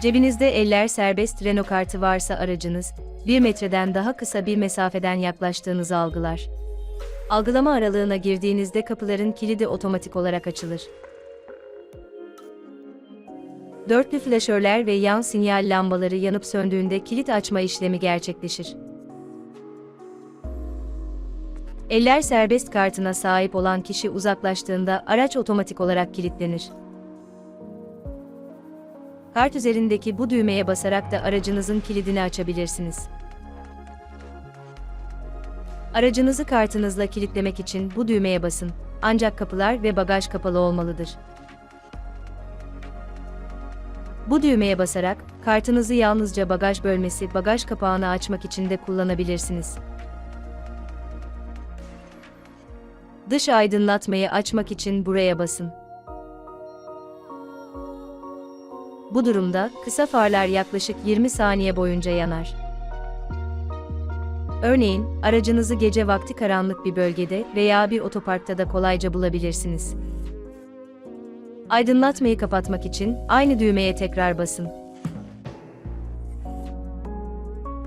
Cebinizde eller serbest Renault kartı varsa aracınız, 1 metreden daha kısa bir mesafeden yaklaştığınızı algılar. Algılama aralığına girdiğinizde kapıların kilidi otomatik olarak açılır. Dörtlü flaşörler ve yan sinyal lambaları yanıp söndüğünde kilit açma işlemi gerçekleşir. Eller serbest kartına sahip olan kişi uzaklaştığında araç otomatik olarak kilitlenir. Kart üzerindeki bu düğmeye basarak da aracınızın kilidini açabilirsiniz. Aracınızı kartınızla kilitlemek için bu düğmeye basın. Ancak kapılar ve bagaj kapalı olmalıdır. Bu düğmeye basarak kartınızı yalnızca bagaj bölmesi, bagaj kapağını açmak için de kullanabilirsiniz. Dış aydınlatmayı açmak için buraya basın. Bu durumda kısa farlar yaklaşık 20 saniye boyunca yanar. Örneğin, aracınızı gece vakti karanlık bir bölgede veya bir otoparkta da kolayca bulabilirsiniz. Aydınlatmayı kapatmak için aynı düğmeye tekrar basın.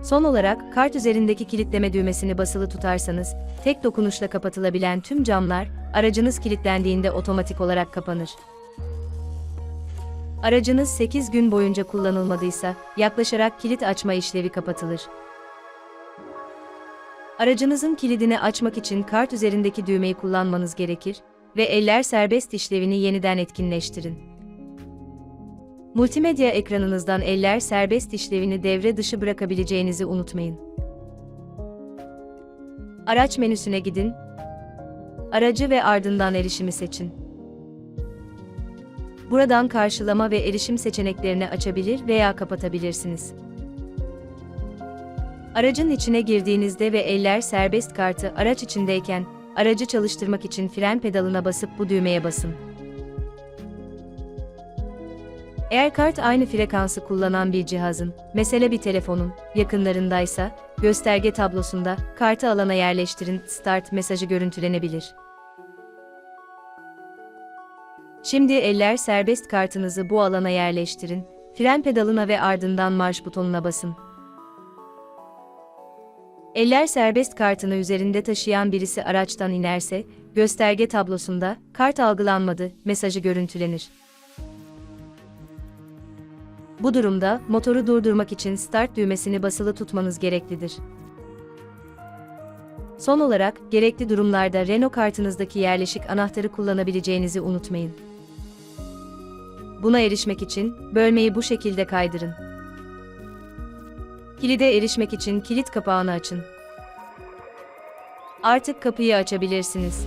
Son olarak kart üzerindeki kilitleme düğmesini basılı tutarsanız, tek dokunuşla kapatılabilen tüm camlar, aracınız kilitlendiğinde otomatik olarak kapanır. Aracınız 8 gün boyunca kullanılmadıysa, yaklaşarak kilit açma işlevi kapatılır. Aracınızın kilidini açmak için kart üzerindeki düğmeyi kullanmanız gerekir ve eller serbest işlevini yeniden etkinleştirin. Multimedya ekranınızdan eller serbest işlevini devre dışı bırakabileceğinizi unutmayın. Araç menüsüne gidin. Aracı ve ardından erişimi seçin. Buradan karşılama ve erişim seçeneklerini açabilir veya kapatabilirsiniz. Aracın içine girdiğinizde ve eller serbest kartı araç içindeyken, aracı çalıştırmak için fren pedalına basıp bu düğmeye basın. Eğer kart aynı frekansı kullanan bir cihazın, mesela bir telefonun, yakınlarındaysa, gösterge tablosunda, kartı alana yerleştirin, start mesajı görüntülenebilir. Şimdi eller serbest kartınızı bu alana yerleştirin, fren pedalına ve ardından marş butonuna basın. Eller serbest kartını üzerinde taşıyan birisi araçtan inerse, gösterge tablosunda kart algılanmadı mesajı görüntülenir. Bu durumda motoru durdurmak için start düğmesini basılı tutmanız gereklidir. Son olarak, gerekli durumlarda Renault kartınızdaki yerleşik anahtarı kullanabileceğinizi unutmayın. Buna erişmek için bölmeyi bu şekilde kaydırın. Kilide erişmek için kilit kapağını açın. Artık kapıyı açabilirsiniz.